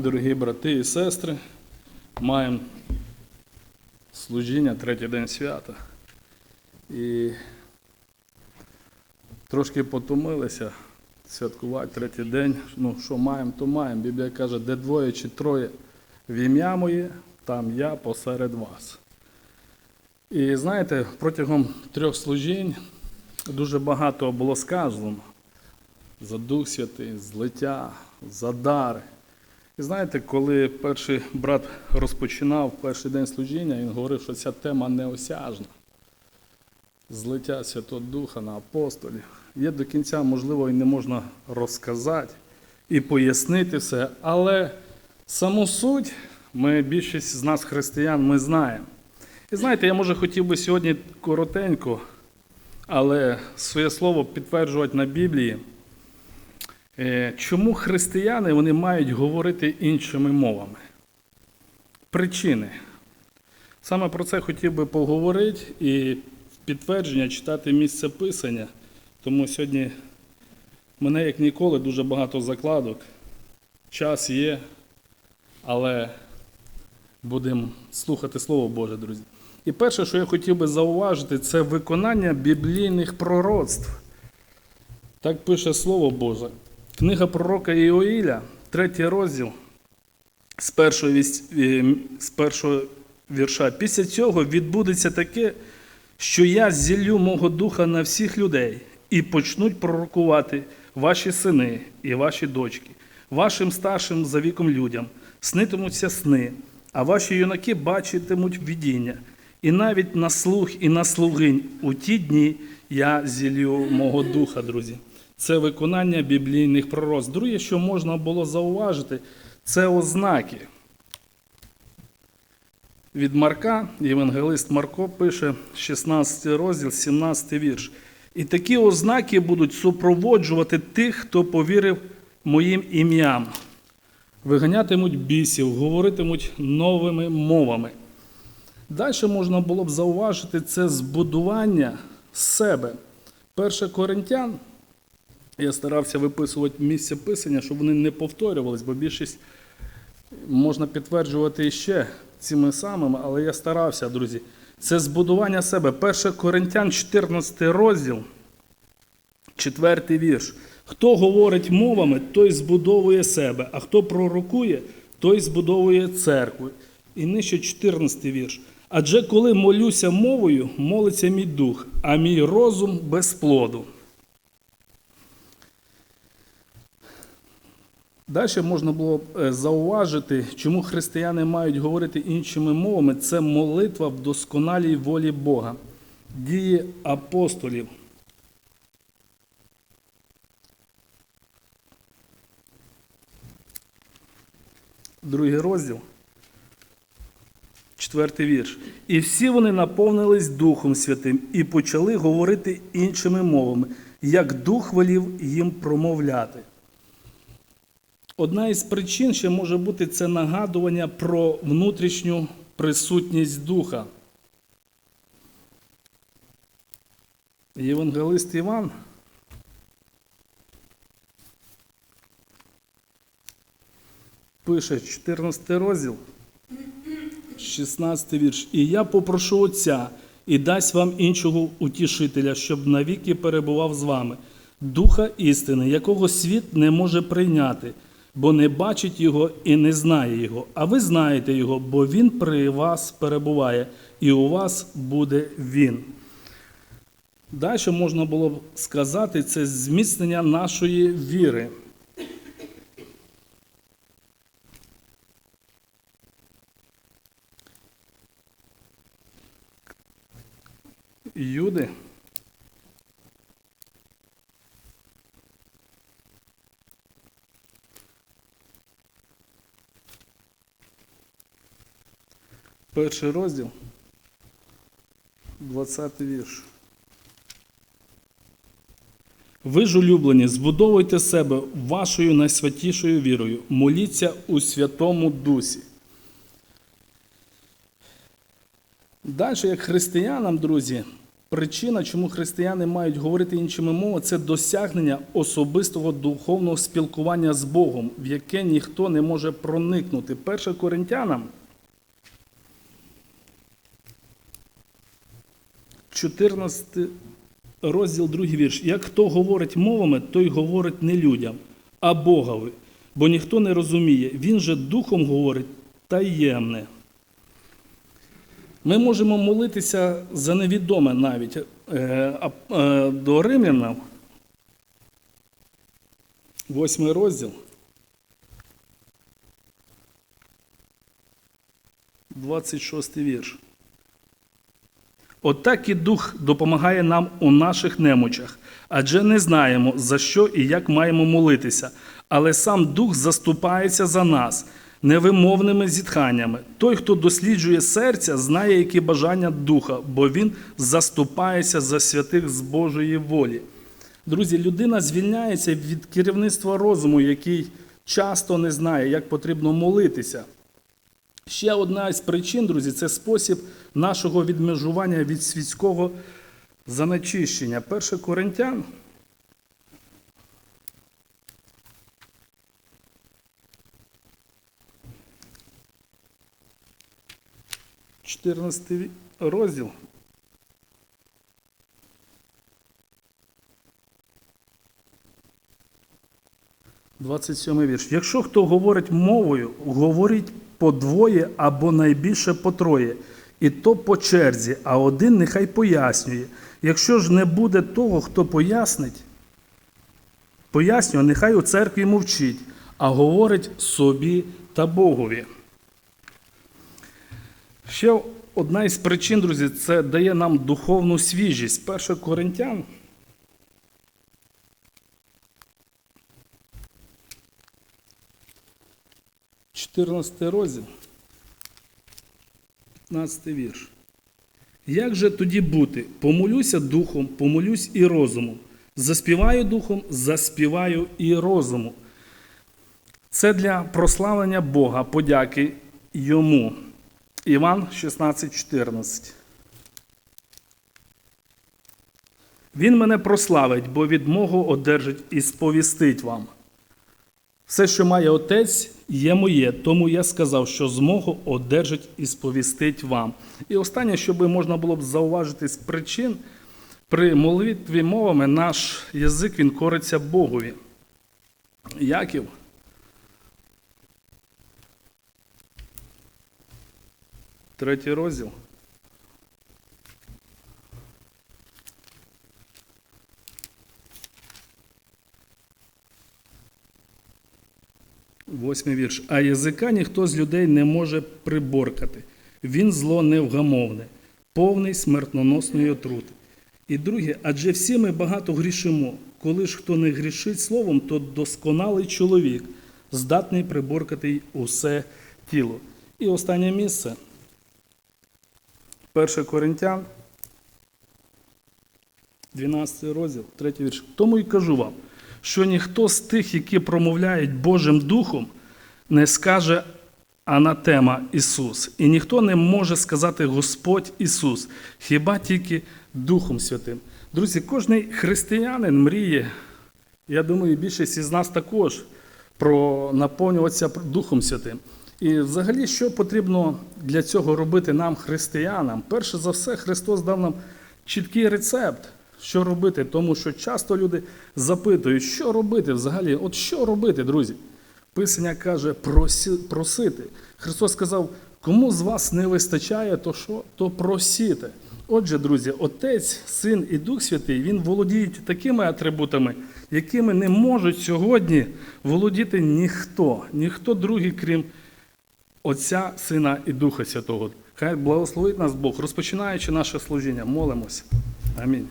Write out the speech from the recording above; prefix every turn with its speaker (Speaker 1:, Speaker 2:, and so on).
Speaker 1: дорогі брати і сестри, маємо служіння, третій день свята. І трошки потомилися святкувати третій день. Ну, що маємо, то маємо. Біблія каже, де двоє чи троє в ім'я моє, там я посеред вас. І знаєте, протягом трьох служінь дуже багато було сказано за Дух Святий, злиття, за дари. І знаєте, коли перший брат розпочинав перший день служіння, він говорив, що ця тема неосяжна. Злиття Святого Духа на апостолів. Є до кінця, можливо, і не можна розказати і пояснити все, але саму суть ми, більшість з нас, християн, ми знаємо. І знаєте, я може хотів би сьогодні коротенько, але своє слово підтверджувати на Біблії. Е, Чому християни вони мають говорити іншими мовами? Причини. Саме про це хотів би поговорити і в підтвердження читати місце писання. Тому сьогодні мене, як ніколи, дуже багато закладок. Час є, але будемо слухати Слово Боже, друзі. І перше, що я хотів би зауважити, це виконання біблійних пророцтв. Так пише Слово Боже. Книга пророка Іоїля, третій розділ з першого, е, з першого вірша. Після цього відбудеться таке, що я зіллю мого духа на всіх людей і почнуть пророкувати ваші сини і ваші дочки, вашим старшим за віком людям, снитимуться сни, а ваші юнаки бачитимуть видіння. І навіть на слух і на слугинь у ті дні я зілью мого духа, друзі. Це виконання біблійних пророцтв. Друге, що можна було зауважити, це ознаки. Від Марка, євангелист Марко пише 16 розділ, 17 вірш. І такі ознаки будуть супроводжувати тих, хто повірив моїм ім'ям. Виганятимуть бісів, говоритимуть новими мовами. Далі можна було б зауважити це збудування себе. Перше Коринтян, я старався виписувати місце писання, щоб вони не повторювались, бо більшість можна підтверджувати іще цими самими, але я старався, друзі. Це збудування себе. Перше Коринтян, 14 розділ, 4 вірш. Хто говорить мовами, той збудовує себе, а хто пророкує, той збудовує церкву. І нижче 14 вірш. Адже коли молюся мовою, молиться мій дух, а мій розум без плоду. Далі можна було б е, зауважити, чому християни мають говорити іншими мовами. Це молитва в досконалій волі Бога, дії апостолів. Другий розділ, четвертий вірш. І всі вони наповнились Духом Святим і почали говорити іншими мовами, як Дух волів їм промовляти. Одна із причин ще може бути це нагадування про внутрішню присутність Духа. Євангелист Іван. Пише 14 розділ, 16 вірш. І я попрошу Отця і дасть вам іншого утішителя, щоб навіки перебував з вами, Духа істини, якого світ не може прийняти бо не бачить його і не знає його. А ви знаєте його, бо він при вас перебуває, і у вас буде він. Далі можна було б сказати, це зміцнення нашої віри. Перший розділ, 20 вірш. Ви ж улюблені, збудовуйте себе вашою найсвятішою вірою, моліться у Святому Дусі. Далі, як християнам, друзі, причина, чому християни мають говорити іншими мовами, це досягнення особистого духовного спілкування з Богом, в яке ніхто не може проникнути. 1 Коринтянам 14 розділ, другий вірш. Як хто говорить мовами, той говорить не людям, а Богові, бо ніхто не розуміє. Він же духом говорить таємне. Ми можемо молитися за невідоме навіть Е, е, до римлянам, восьмий розділ. 26 вірш. Отак і Дух допомагає нам у наших немочах, адже не знаємо, за що і як маємо молитися, але сам Дух заступається за нас невимовними зітханнями. Той, хто досліджує серця, знає, які бажання Духа, бо він заступається за святих з Божої волі. Друзі, людина звільняється від керівництва розуму, який часто не знає, як потрібно молитися. Ще одна з причин, друзі, це спосіб нашого відмежування від світського занечищення. Перше Коринтян. Чотирнадцятий розділ. Двадцять сьомий вірш. Якщо хто говорить мовою, говорить по двоє або найбільше по троє, і то по черзі, а один нехай пояснює. Якщо ж не буде того, хто пояснить, пояснює, нехай у церкві мовчить, а говорить собі та Богові. Ще одна із причин, друзі, це дає нам духовну свіжість. Перше Коринтян. Чотирнадцятий розділ. 15 вірш. Як же тоді бути? Помолюся духом, помолюсь і розумом. Заспіваю духом, заспіваю і розумом. Це для прославлення Бога, подяки йому. Іван 16,14. Він мене прославить, бо від мого одержить і сповістить вам. Все, що має отець, є моє, тому я сказав, що з мого одержить і сповістить вам. І останнє, що би можна було б зауважити з причин, при молитві мовами наш язик він кориться Богові. Яків. Третій розділ. Восьмий вірш. А язика ніхто з людей не може приборкати. Він зло невгамовне, повний смертноносної отрути. І друге, адже всі ми багато грішимо. Коли ж хто не грішить словом, то досконалий чоловік, здатний приборкати усе тіло. І останнє місце. 1 Коринтян, 12 розділ, 3 вірш. Тому й кажу вам, що ніхто з тих, які промовляють Божим Духом, не скаже анатема Ісус. І ніхто не може сказати Господь Ісус, хіба тільки Духом Святим. Друзі, кожний християнин мріє, я думаю, більшість із нас також про наповнюватися Духом Святим. І взагалі, що потрібно для цього робити нам, християнам? Перше за все, Христос дав нам чіткий рецепт, що робити, тому що часто люди запитують, що робити взагалі. От що робити, друзі? Писання каже просі, просити. Христос сказав, кому з вас не вистачає, то що? То просіте. Отже, друзі, Отець, Син і Дух Святий, Він володіють такими атрибутами, якими не можуть сьогодні володіти ніхто, ніхто другий, крім Отця, Сина і Духа Святого. Хай благословить нас Бог, розпочинаючи наше служіння, молимося. Амінь.